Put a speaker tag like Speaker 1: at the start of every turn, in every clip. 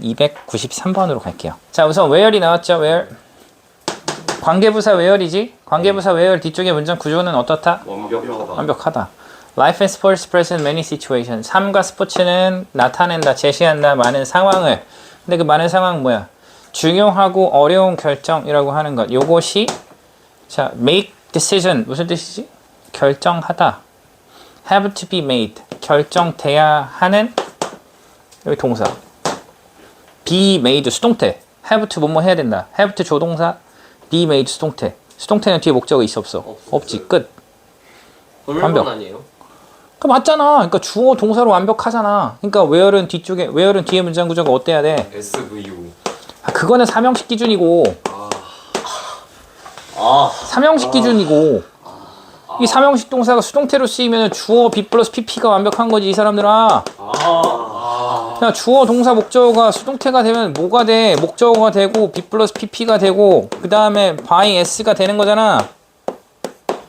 Speaker 1: 293번으로 갈게요. 자, 우선 where이 나왔죠, where. 관계부사 where이지? 관계부사 where 뒤쪽의 문장 구조는 어떻다?
Speaker 2: 완벽하다.
Speaker 1: 완벽하다. Life and sports present many situations. 삶과 스포츠는 나타낸다, 제시한다, 많은 상황을. 근데 그 많은 상황 뭐야? 중요하고 어려운 결정이라고 하는 것. 요것이 자, make decision 무슨 뜻이지? 결정하다. have to be made. 결정돼야 하는 여기 동사. Be made 수동태. have to 뭐뭐 해야 된다. have to 조동사. be made 수동태. 수동태는 뒤에 목적어 있어 없어?
Speaker 2: 없어요.
Speaker 1: 없지. 끝. 완벽.
Speaker 2: 아니에요?
Speaker 1: 그 맞잖아. 그러니까 주어 동사로 완벽하잖아. 그러니까 where는 뒤쪽에 where는 뒤에 문장 구조가 어때야 돼?
Speaker 2: SVO.
Speaker 1: 아, 그거는 삼형식 기준이고
Speaker 2: 아.
Speaker 1: 삼형식 기준이고 이 삼형식 동사가 수동태로 쓰이면 주어 B 플러스 PP가 완벽한 거지 이 사람들아.
Speaker 2: 아.
Speaker 1: 그냥 주어 동사 목적어가 수동태가 되면 뭐가 돼? 목적어가 되고 B 플러스 PP가 되고 그 다음에 by S가 되는 거잖아.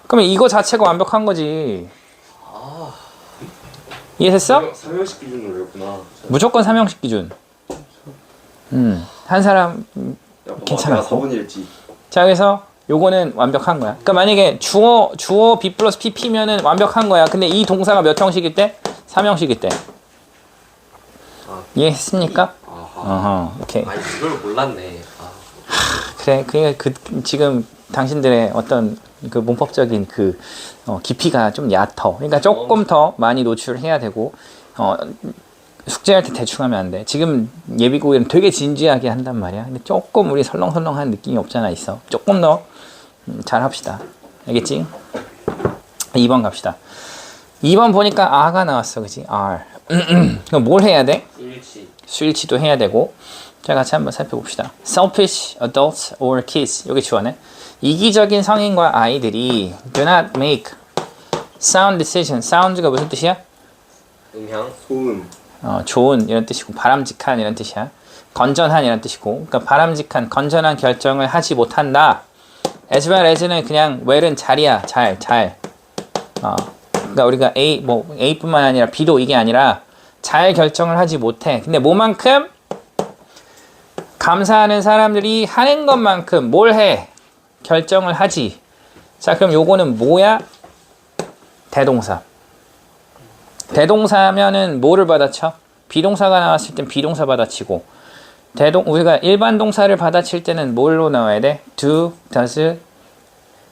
Speaker 1: 그러면 이거 자체가 완벽한 거지. 이해됐어?
Speaker 2: 삼형식 기준으로 했구나.
Speaker 1: 무조건 삼형식 기준. 음, 한 사람 음, 괜찮아.
Speaker 2: 4분의 1지.
Speaker 1: 자 그래서 요거는 완벽한 거야. 그러니까 만약에 주어 주어 B 플러스 PP면은 완벽한 거야. 근데 이 동사가 몇 형식일 때? 삼형식일 때.
Speaker 2: 아.
Speaker 1: 이해했습니까?
Speaker 2: 아하.
Speaker 1: 어허, 오케이.
Speaker 2: 아니 이걸 몰랐네. 아.
Speaker 1: 그래, 그러니까 그 지금 당신들의 어떤 그 문법적인 그 어, 깊이가 좀 얕어. 그러니까 조금 더 많이 노출해야 되고 어, 숙제할 때 대충 하면 안 돼. 지금 예비고에는 되게 진지하게 한단 말이야. 근데 조금 우리 설렁설렁한 느낌이 없잖아 있어. 조금 더 음, 잘 합시다. 알겠지? 2번 갑시다. 2번 보니까 R가 나왔어, 그지? R. 그럼 뭘 해야 돼?
Speaker 2: 일치.
Speaker 1: 수일치도 해야 되고 자 같이 한번 살펴봅시다. Selfish adults or kids 여기 주어네. 이기적인 성인과 아이들이 do not make sound decision. sound가 무슨 뜻이야?
Speaker 2: 음향. 소음.
Speaker 1: 어, 좋은 이런 뜻이고 바람직한 이런 뜻이야. 건전한 이런 뜻이고 그러니까 바람직한 건전한 결정을 하지 못한다. as well as는 그냥 well은 잘이야 잘 잘. 어, 그러니까 우리가 A 뭐 A뿐만 아니라 B도 이게 아니라 잘 결정을 하지 못해. 근데 뭐만큼 감사하는 사람들이 하는 것만큼 뭘 해? 결정을 하지. 자, 그럼 요거는 뭐야? 대동사. 대동사면은 뭐를 받아쳐? 비동사가 나왔을 땐 비동사 받아치고 대동 우리가 일반 동사를 받아칠 때는 뭘로 나와야 돼? do, does,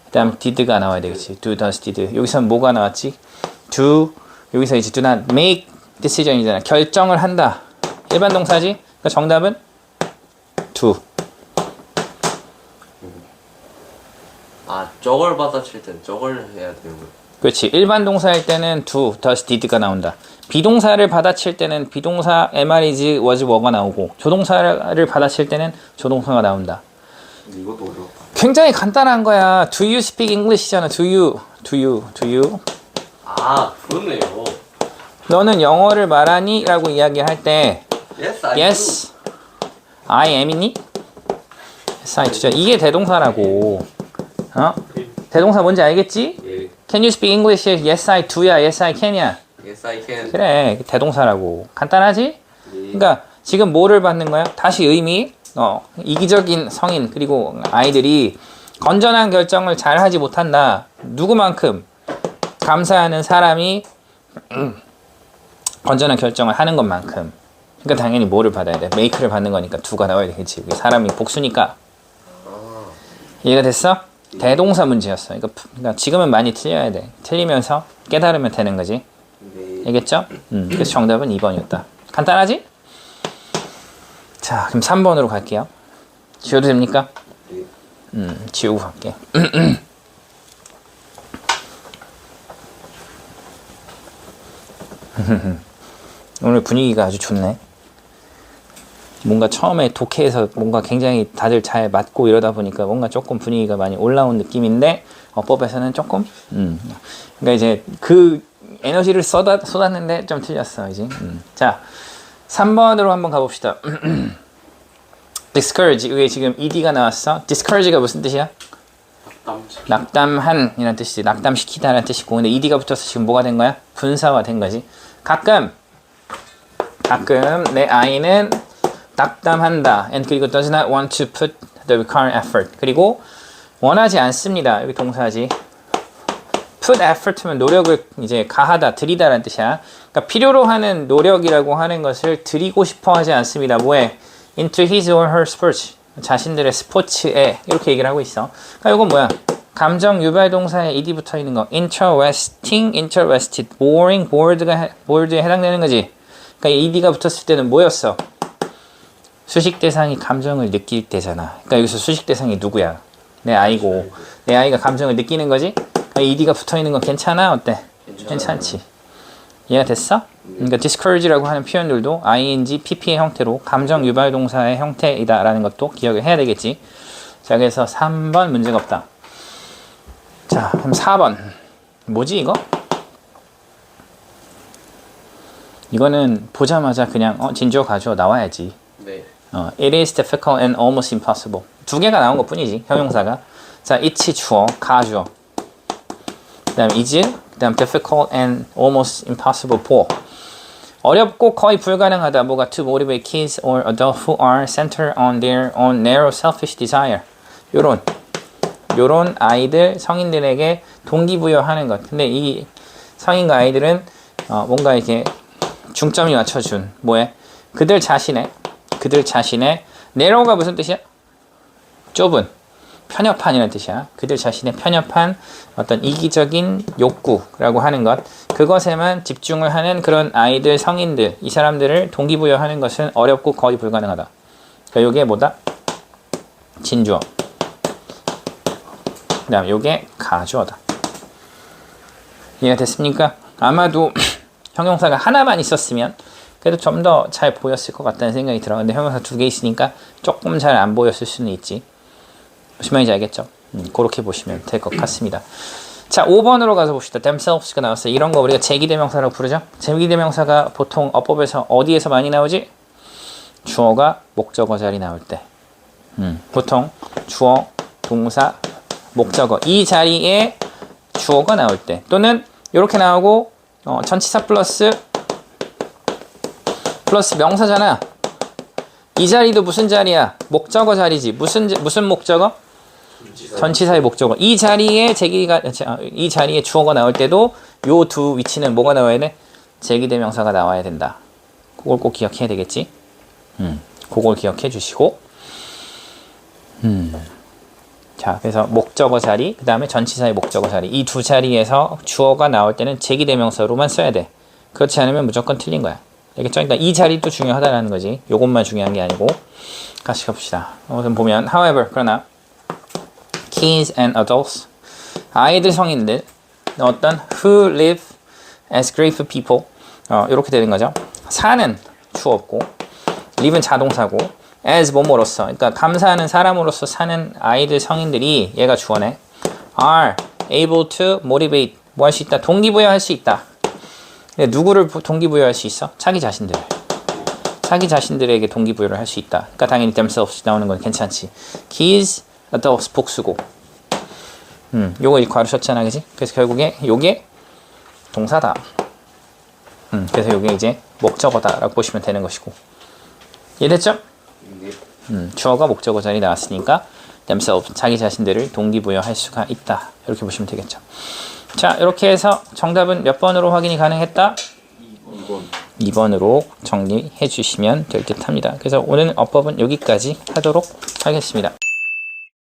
Speaker 1: 그 다음 did가 나와야 되겠지. do, does, did. 여기서 뭐가 나왔지? do 여기서 이제 do not make decision이잖아. 결정을 한다. 일반 동사지. 그러니까 정답은 do.
Speaker 2: 아 저걸 받아칠 땐 저걸 해야 되는 거예요.
Speaker 1: 그렇지. 일반 동사일 때는 do, does, did가 나온다. 비동사를 받아칠 때는 비동사 am, is, was, were가 나오고 조동사를 받아칠 때는 조동사가 나온다.
Speaker 2: 이것도 어려웠다.
Speaker 1: 굉장히 간단한 거야. Do you speak English잖아. Do you, do you, do you.
Speaker 2: 아 그렇네요.
Speaker 1: 너는 영어를 말하니? 라고 이야기할 때
Speaker 2: Yes, I
Speaker 1: Yes, I am이니? Yes, I do죠. 이게 대동사라고. 어? 대동사 뭔지 알겠지?
Speaker 2: do. 예.
Speaker 1: Can you speak English? Yes, I do야. Yes, I can이야.
Speaker 2: Yes, I can.
Speaker 1: 그래, 대동사라고. 간단하지?
Speaker 2: 예.
Speaker 1: 그러니까 지금 뭐를 받는 거야? 다시 의미. 어, 이기적인 성인 그리고 아이들이 건전한 결정을 잘 하지 못한다. 누구만큼 감사하는 사람이 음, 건전한 결정을 하는 것만큼. 그러니까 당연히 뭐를 받아야 돼? 메이크를 받는 거니까 두가 나와야 되겠지. 사람이 복수니까. 이해가 됐어? 대동사 문제였어. 푸- 그러니까 지금은 많이 틀려야 돼. 틀리면서 깨달으면 되는 거지.
Speaker 2: 네.
Speaker 1: 알겠죠? 음, 그래서 정답은 2번이었다. 간단하지? 자, 그럼 3번으로 갈게요. 지워도 됩니까?
Speaker 2: 네.
Speaker 1: 음, 지우고 갈게. 오늘 분위기가 아주 좋네. 뭔가 처음에 독해에서 뭔가 굉장히 다들 잘 맞고 이러다 보니까 뭔가 조금 분위기가 많이 올라온 느낌인데 어법에서는 조금 음. 그러니까 이제 그 에너지를 쏟아, 쏟았는데 좀 틀렸어 이제 음. 자 3번으로 한번 가봅시다 discourage 이게 지금 ed가 나왔어 discourage가 무슨 뜻이야?
Speaker 2: 땀.
Speaker 1: 낙담한 이라는 뜻이지 낙담시키다라는 뜻이고 근데 ed가 붙어서 지금 뭐가 된 거야? 분사화 된 거지 가끔 가끔 내 아이는 낙담한다. and 그리고 does not want to put the required effort. 그리고 원하지 않습니다. 여기 동사지. Put effort면 노력을 이제 가하다, 들이다라는 뜻이야. 그러니까 필요로 하는 노력이라고 하는 것을 들이고 싶어 하지 않습니다. 뭐에? into his or her sports. 자신들의 스포츠에 이렇게 얘기를 하고 있어. 그러니까 이건 뭐야? 감정 유발 동사에 ed 붙어 있는 거. interesting, interested, boring, bored가 해- bored에 해당되는 거지. 그러니까 ed가 붙었을 때는 뭐였어? 수식 대상이 감정을 느낄 때잖아. 그러니까 여기서 수식 대상이 누구야? 내 아이고. 내 아이가 감정을 느끼는 거지? 그러니까 ed가 붙어 있는 건 괜찮아? 어때? 괜찮지. 이해가 됐어? 그러니까 discourage라고 하는 표현들도 ing, pp의 형태로 감정 유발 동사의 형태이다라는 것도 기억을 해야 되겠지. 자, 그래서 3번 문제가 없다. 자, 그럼 4번. 뭐지 이거? 이거는 보자마자 그냥 어, 진주어 가져 나와야지.
Speaker 2: 네.
Speaker 1: 어, it is difficult and almost impossible. 두 개가 나온 것 뿐이지, 형용사가. 자, it이 주어, 가 주어. 그 다음 is, 그 다음 difficult and almost impossible for. 어렵고 거의 불가능하다. 뭐가 to motivate kids or adults who are centered on their own narrow selfish desire. 요런. 요런 아이들, 성인들에게 동기부여하는 것. 근데 이 성인과 아이들은 어, 뭔가 이렇게 중점이 맞춰준 뭐에 그들 자신의 그들 자신의 narrow가 무슨 뜻이야? 좁은 편협한이라는 뜻이야. 그들 자신의 편협한 어떤 이기적인 욕구라고 하는 것 그것에만 집중을 하는 그런 아이들 성인들 이 사람들을 동기부여하는 것은 어렵고 거의 불가능하다. 그러니까 이게 뭐다? 진주어. 그 다음 요게 가주어다. 이해가 됐습니까? 아마도 형용사가 하나만 있었으면 그래도 좀 더 잘 보였을 것 같다는 생각이 들어. 근데 형용사 두 개 있으니까 조금 잘 안 보였을 수는 있지. 무슨 말인지 알겠죠? 음, 그렇게 보시면 될 것 같습니다. 자, 5번으로 가서 봅시다. themselves가 나왔어요. 이런 거 우리가 제기대명사라고 부르죠? 제기대명사가 보통 어법에서 어디에서 많이 나오지? 주어가 목적어 자리 나올 때. 음, 보통 주어, 동사, 목적어 이 자리에 주어가 나올 때 또는 이렇게 나오고 어, 전치사 플러스 플러스 명사잖아. 이 자리도 무슨 자리야? 목적어 자리지. 무슨 자- 무슨 목적어? 전치사의 목적어. 이 자리에 제기가 자, 이 자리에 주어가 나올 때도 요 두 위치는 뭐가 나와야 돼? 제기대명사가 나와야 된다. 그걸 꼭 기억해야 되겠지. 음, 그걸 기억해 주시고. 음. 자, 그래서 목적어 자리, 그 다음에 전치사의 목적어 자리. 이 두 자리에서 주어가 나올 때는 제기대명사로만 써야 돼. 그렇지 않으면 무조건 틀린 거야. 알겠죠? 그러니까 이 자리도 중요하다라는 거지. 요것만 중요한 게 아니고. 같이 가봅시다. 우선 보면, however, 그러나, kids and adults, 아이들 성인들, 어떤 who live as grateful people, 어, 이렇게 되는 거죠. 사는 주어 없고, live는 자동사고, as 뭐뭐로서, 그러니까 감사하는 사람으로서 사는 아이들 성인들이 얘가 주어네. are able to motivate 뭐 할 수 있다, 동기부여할 수 있다. 누구를 부- 동기부여할 수 있어? 자기 자신들. 자기 자신들에게 동기부여를 할 수 있다. 그러니까 당연히 themselves 나오는 건 괜찮지. kids, adults 복수고. 음, 요거 이렇게 가르쳤잖아, 그지? 그래서 결국에 요게 동사다. 음, 그래서 요게 이제 목적어다라고 보시면 되는 것이고. 이해됐죠?
Speaker 2: 네.
Speaker 1: 음, 주어가 목적어 자리 나왔으니까 themselves 자기 자신들을 동기부여할 수가 있다. 이렇게 보시면 되겠죠. 자, 이렇게 해서 정답은 몇 번으로 확인이 가능했다?
Speaker 2: 2번.
Speaker 1: 2번으로 정리해 주시면 될 듯 합니다. 그래서 오늘 어법은 여기까지 하도록 하겠습니다.